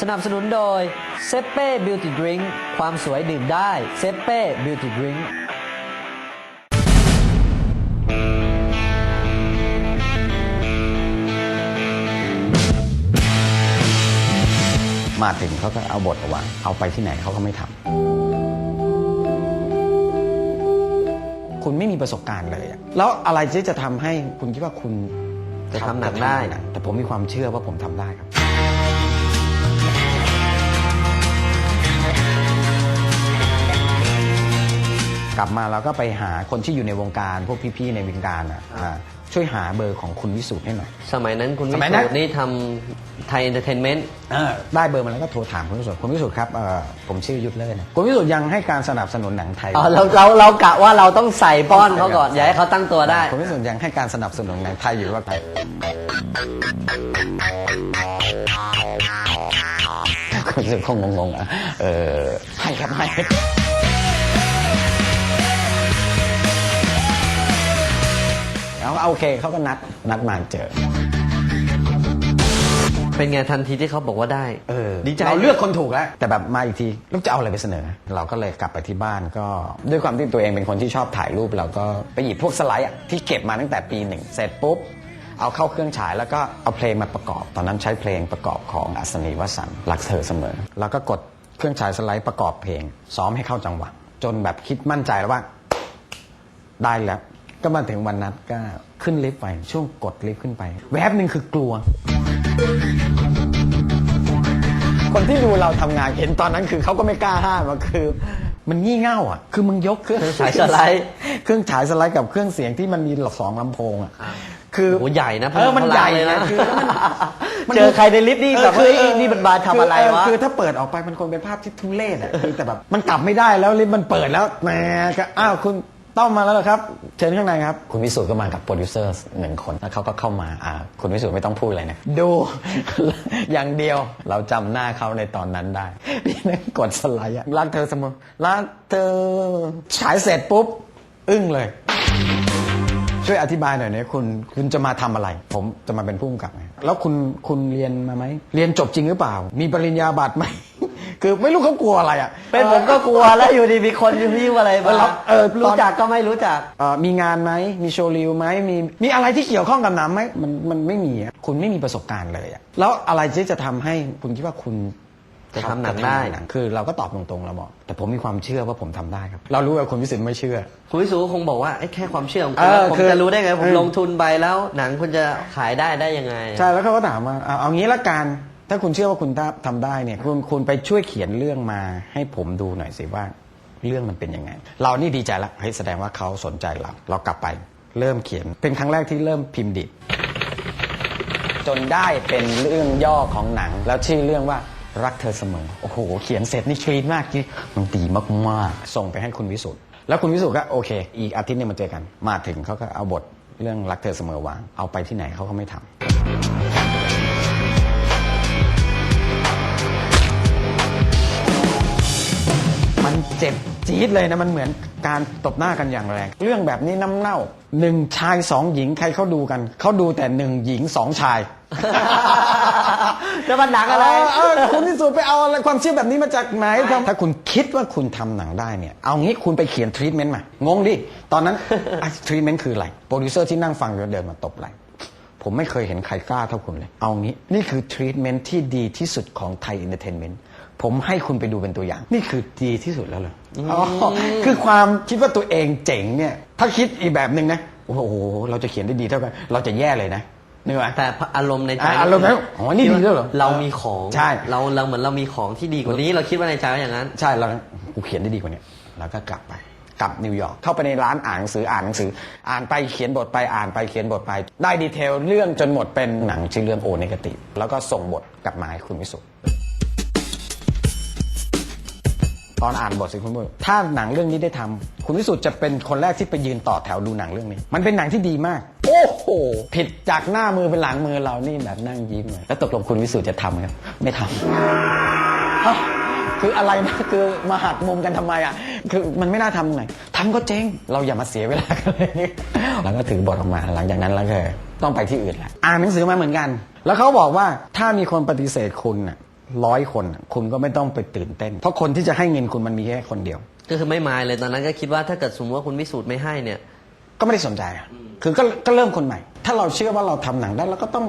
สนับสนุนโดยเซเป้บิวตี้ดริงความสวยดื่มได้เซเป้บิวตี้ดริงมาถึงเขาก็เอาบทเอาวางเอาไปที่ไหนเขาก็ไม่ทำคุณไม่มีประสบการณ์เลยอะแล้วอะไรที่จะทำให้คุณคิดว่าคุณจะทำหนังได้ แต่ผมมีความเชื่อว่าผมทำได้ครับ กลับมาเราก็ไปหาคนที่อยู่ในวงการพวกพี่ๆในวงการอะอ่าช่วยหาเบอร์ของคุณวิสุทธ์ให้หน่อย สมัยนั้นคุณสวิมัยสุนั้นทธ์นี่ทำไทยเอนเตอร์เทนเมนต์เออได้เบอร์มาแล้วก็โทรถามคุณวิสุทธ์คุณวิสุทธ์ครับเอ่อผมชื่อยุทธเลิศนะคุณวิสุทธ์ยังให้การสนับสนุนหนังไทย อ๋อเราเราเรากะว่าเราต้องใส่ป้อนเขาก่อน อย่าให้เขาตั้งตัวได้คุณวิสุทธ์ยังให้การสนับสนุนหนังไทยอยู่ว่าไทยคุณวิสุทธ์คงงงๆอะ เออให้ครับให้ แล้วโอเคเขาก็นัดนัดมาเจอ เป็นไงทันทีที่เขาบอกว่าได้เออดีใจเราเลือกคนถูกแล้ว แต่แบบมาอีกทีลูกจะเอาอะไรไปเสนอ เราก็เลยกลับไปที่บ้านก็ ด้วยความที่ตัวเองเป็นคนที่ชอบถ่ายรูปเราก็ไปหยิบพวกสไลด์อะที่เก็บมาตั้งแต่ปีหนึ่งเสร็จปุ๊บเอาเข้าเครื่องฉายแล้วก็เอาเพลงมาประกอบ ตอนนั้นใช้เพลงประกอบของอัศนีวสันต์รักเธอเสมอ แล้วก็กดเครื่องฉายสไลด์ประกอบเพลง ซ้อมให้เข้าจังหวะ จนแบบคิดมั่นใจแล้วว่า ได้แล้ว ก็มาถึงวันนัดก็ขึ้นลิฟต์ไปช่วงกดลิฟต์ขึ้นไป แวบหนึ่งคือกลัว คนที่ดูเราทำงานเห็นตอนนั้นคือเขาก็ไม่กล้าห้ามอะคือ มันงี่เง่าอะ คือมึงยกเครื่องเครื่องฉายสไลด์ เครื่องฉายสไลด์กับเครื่องเสียงที่มันมีสองลำโพงอะคือโอ้ใหญ่นะเออมันใหญ่เลยนะนะคือมัน มัน เจอใครในลิฟต์นี่แบบเออเฮ้ยคือนี่มันมาทำอะไรคืวะ คือถ้าเปิดออกไปมันคงเป็นภาพที่ทุเรศอะคือแต่แบบมันกลับไม่ได้แล้วลิฟต์มันเปิดแล้วแหมก็อ้าวคุณ ต้อมมาแล้วเหรอครับ เชิญข้างในครับ คุณวิสุทธ์ก็มากับโปรดิวเซอร์หนึ่งคนแล้วเขาก็เข้ามาอ่าคุณวิสุทธ์ไม่ต้องพูดอะไรนะ ดู อย่างเดียวเราจำหน้าเขาในตอนนั้นได้พี่นั่งกดสไลด์อะรักเธอเสมอรักเธอฉายเสร็จปุ๊บ อึ้งเลย ช่วยอธิบายหน่อยเนี่ยคุณคุณจะมาทำอะไร ผมจะมาเป็นผู้กำกับไงแล้วคุณคุณเรียนมาไหม เรียนจบจริงหรือเปล่า มีปริญญาบัตรไหม คือไม่รู้เขากลัวอะไรอะ เป็นผมก็กลัวแล้วอยู่ดีมีคนยิ้วอะไรมาเออเออตอนรู้จักก็ไม่รู้จักเอ่อมีงานไหมมีโชว์รีวไหมมีมีอะไรที่เกี่ยวข้องกับหนังไหมมันมันไม่มีอะคุณไม่มีประสบการณ์เลยอะแล้วอะไรที่จะทำให้คุณคิดว่าคุณจะทำหนังได้จะทำคือเราก็ตอบตรงๆเราบอกแต่ผมมีความเชื่อว่าผมทำได้ครับ เรารู้ว่าคุณวิสิทธิ์ไม่เชื่อ คุณวิสุทธ์ก็คงบอกว่าไอ้แค่ความเชื่อของเอคุณอผมคือจะรู้ได้ไง ผมเออ ลงทุนไปแล้ว หนังคุณจะขายได้ได้ยังไง ใช่แล้วเขาก็ถามว่าเอาเอางี้ละกัน ถ้าคุณเชื่อว่าคุณทำได้เนี่ยคุณคุณไปช่วยเขียนเรื่องมาให้ผมดูหน่อยสิว่าเรื่องมันเป็นยังไง เรานี่ดีใจละเฮ้ยแสดงว่าเขาสนใจเรา เรากลับไปเริ่มเขียน เป็นครั้งแรกที่เริ่มพิมพ์ดิบจนได้เป็นเรื่องย่อของหนัง แล้วชื่อเรื่องว่ารักเธอเสมอ โอ้โห เขียนเสร็จนี่คลีนมากที่มันดีมากๆ ส่งไปให้คุณวิสุทธ์แล้วคุณวิสุทธ์ก็โอเค อีกอาทิตย์หนึงมาเจอกัน มาถึงเขาก็เอาบทเรื่องรักเธอเสมอวาง เอาไปที่ไหนเขาก็ไม่ทำ มันเจ็บจี๊ดเลยนะมันเหมือนการตบหน้ากันอย่างแรง เรื่องแบบนี้น้ำเน่าหนึ่งชายสองหญิงใครเขาดูกันเขาดูแต่หนึ่งหญิงสองชาย จะมาหนังอะไรเออเออคุณที่สุดไปเอาอะไรความเชื่อแบบนี้มาจากไหนถ้าคุณคิดว่าคุณทำหนังได้เนี่ย เอางี้คุณไปเขียนทรีทเมนต์มางงดิ ตอนนั้นทรีทเมนต์คืออะไร โปรดิวเซอร์ที่นั่งฟังอยู่เดินมาตบไหลผมไม่เคยเห็นใครกล้าเท่าคุณเลย เอางี้ นี่คือทรีทเมนต์ที่ดีที่สุดของไทยเอนเตอร์เทนเมนต์ ผมให้คุณไปดูเป็นตัวอย่าง นี่คือดีที่สุดแล้วเลยอ๋อคือความคิดว่าตัวเองเจ๋งเนี่ย ถ้าคิดอีกแบบหนึ่งนะโอ้โหเราจะเขียนได้ดีเท่ากันเราจะแย่เลยนะนึกว่าแต่อารมณ์ในใจอะอารมณ์แล้วอ๋อนี่ดีแล้วเหรอเรามีของใช่เราเราเหมือนเรามีของที่ดีกว่านี้เราคิดว่าในใจว่าอย่างนั้น ใช่แล้วกูเขียนได้ดีกว่านี้แล้วก็กลับไปกลับนิวยอร์กเข้าไปในร้านอ่านหนังสืออ่านหนังสือ อ่านไปเขียนบทไปอ่านไปเขียนบทไป ได้ดีเทลเรื่องจนหมดเป็นหนังชื่อเรื่องโอเนกติแล้วก็ส่งบทกลับมาให้คุณวิสุทธ์ ตอนอ่านบทสิคุณผู้ชมถ้าหนังเรื่องนี้ได้ทำคุณวิสุทธ์จะเป็นคนแรกที่ไปยืนต่อแถวดูหนังเรื่องนี้ มันเป็นหนังที่ดีมาก โอ้โห ผิดจากหน้ามือเป็นหลังมือเรานี่แบบนั่งยิ้มเลยแล้วตกลงคุณวิสุทธ์จะทำครับ ไม่ทำฮะคืออะไรนะคือมาหักมุมกันทำไมอะคือมันไม่น่าทำไงทำก็เจ๊งเราอย่ามาเสียเวลากันเลยแล้วก็ถือบทออกมาหลังจากนั้นแล้วก็ต้องไปที่อื่นแหละอ่านหนังสือมาเหมือนกัน แล้วเขาบอกว่าถ้ามีคนปฏิเสธคุณน่ะ ร้อยคนอะคุณก็ไม่ต้องไปตื่นเต้น เพราะคนที่จะให้เงินคุณมันมีแค่คนเดียว ก็คือไม่มายเลยตอนนั้นก็คิดว่าถ้าเกิดสมมติว่าคุณวิสูตรไม่ให้เนี่ย ก็ไม่ได้สนใจอะคือก็ก็เริ่มคนใหม่ ถ้าเราเชื่อว่าเราทำหนังได้เราก็ต้อง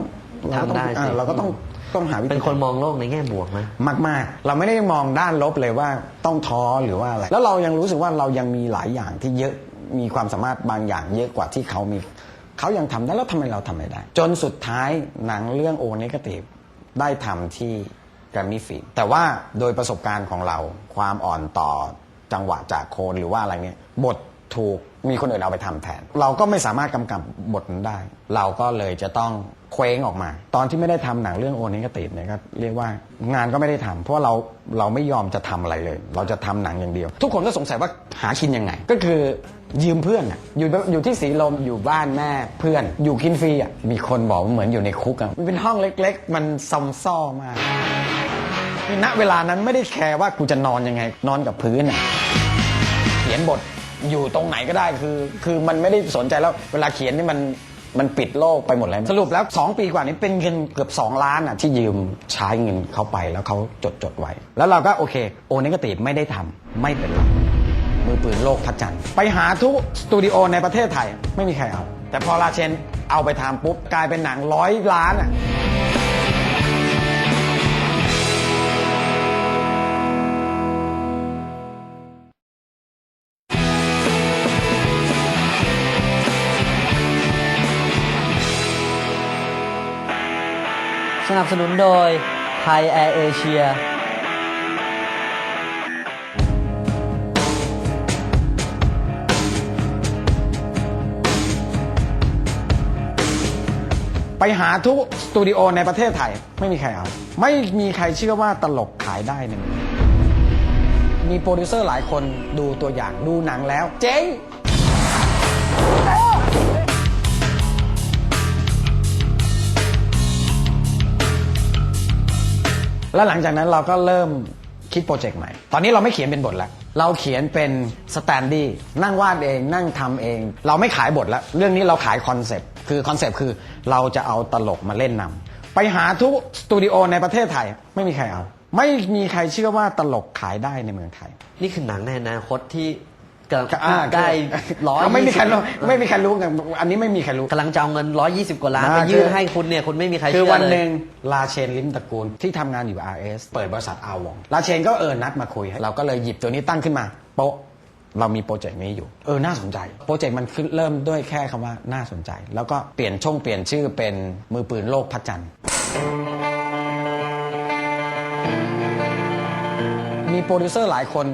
เราก็ต้องทำได้สิ อ่าเราก็ต้องต้องหาวิธีเป็นคนมองโลกในแง่บวกนะมาก ๆ เราไม่ได้มองด้านลบเลยว่าต้องท้อหรือว่าอะไร แล้วเรายังรู้สึกว่าเรายังมีหลายอย่างที่เยอะมีความสามารถบางอย่างเยอะกว่าที่เขามีเขายังทำได้แล้วทำไมเราทำไม่ได้ จนสุดท้ายหนังเรื่องโอเนกาทีฟได้ทำที่ แกรมมี่ฟีแต่ว่าโดยประสบการณ์ของเราความอ่อนต่อจังหวะจากโคนหรือว่าอะไรเนี่ยบทถูกมีคนอื่นเอาไปทำแทน เราก็ไม่สามารถกำกับบทนั้นได้ เราก็เลยจะต้องเคว้งออกมา ตอนที่ไม่ได้ทำหนังเรื่องโอเนกาทีฟเนี่ยก็เรียกว่างานก็ไม่ได้ทำเพราะเราเราไม่ยอมจะทำอะไรเลย เราจะทำหนังอย่างเดียว ทุกคนก็สงสัยว่าหากินยังไง ก็คือยืมเพื่อนอะอยู่อยู่ที่สีลมอยู่บ้านแม่เพื่อน อยู่กินฟรีอะมีคนบอกว่าเหมือนอยู่ในคุกอะมันเป็นห้องเล็ก ๆ มันซอมซ่อมาก ณเวลานั้นไม่ได้แคร์ว่ากูจะนอนยังไง นอนกับพื้นอะเขียนบทอยู่ตรงไหนก็ได้คือ คือมันไม่ได้สนใจแล้วเวลาเขียนนี่มันมันปิดโลกไปหมดเลยสรุปแล้ว 2 ปีกว่านี้เป็นเงินเกือบ 2 ล้านอะที่ยืมใช้เงินเขาไปแล้วเขาจดจดไว้ แล้วเราก็โอเค โอเนกตีไม่ได้ทำไม่เป็นไรมือปืนโลกพระจันทร์ไปหาทุกสตูดิโอในประเทศไทย ไม่มีใครเอา แต่พอลาเชนเอาไปทำปุ๊บกลายเป็นหนังร้อยล้านอะ สนับสนุนโดยไทยแอร์เอเชียไปหาทุกสตูดิโอในประเทศไทย ไม่มีใครเอา ไม่มีใครเชื่อว่าตลกขายได้หนึ่งมีโปรดิวเซอร์หลายคนดูตัวอย่างดูหนังแล้ว เจ๊ง แล้วหลังจากนั้นเราก็เริ่มคิดโปรเจกต์ใหม่ ตอนนี้เราไม่เขียนเป็นบทแล้วเราเขียนเป็นสแตนดี้นั่งวาดเอง นั่งทำเอง เราไม่ขายบทแล้วเรื่องนี้เราขายคอนเซปต์ คือคอนเซปต์คือเราจะเอาตลกมาเล่นนำไปหาทุกสตูดิโอในประเทศไทย ไม่มีใครเอา ไม่มีใครเชื่อว่าตลกขายได้ในเมืองไทย นี่คือหนังในอนาคตที่ กำลังอ่าได้ร้อยก็ไม่มีใครรู้ไม่มีใครรู้กันอันนี้ไม่มีใครรู้กำลังจะเอาเงิน120กว่าล้านอ่าไปยื่นคือให้คุณเนี่ยคุณไม่มีใครคือเชื่อวันเลหยนึ่งลาเชนลิมตระกูลที่ทำงานอยู่ RS เปิดบริษัทอาวองลาเชนก็เออนัดมาคุยเราก็เลยหยิบตัวนี้ตั้งขึ้นมาโป๊ะเรามีโปรเจกต์นี้อยู่ เออ น่าสนใจ โปรเจกต์มันขึ้นเริ่มด้วยแค่คำว่าน่าสนใจ แล้วก็เปลี่ยนช่องเปลี่ยนชื่อเป็นมือปืนโลกพระจันทร์มีโปรดิวเซอร์หลายคน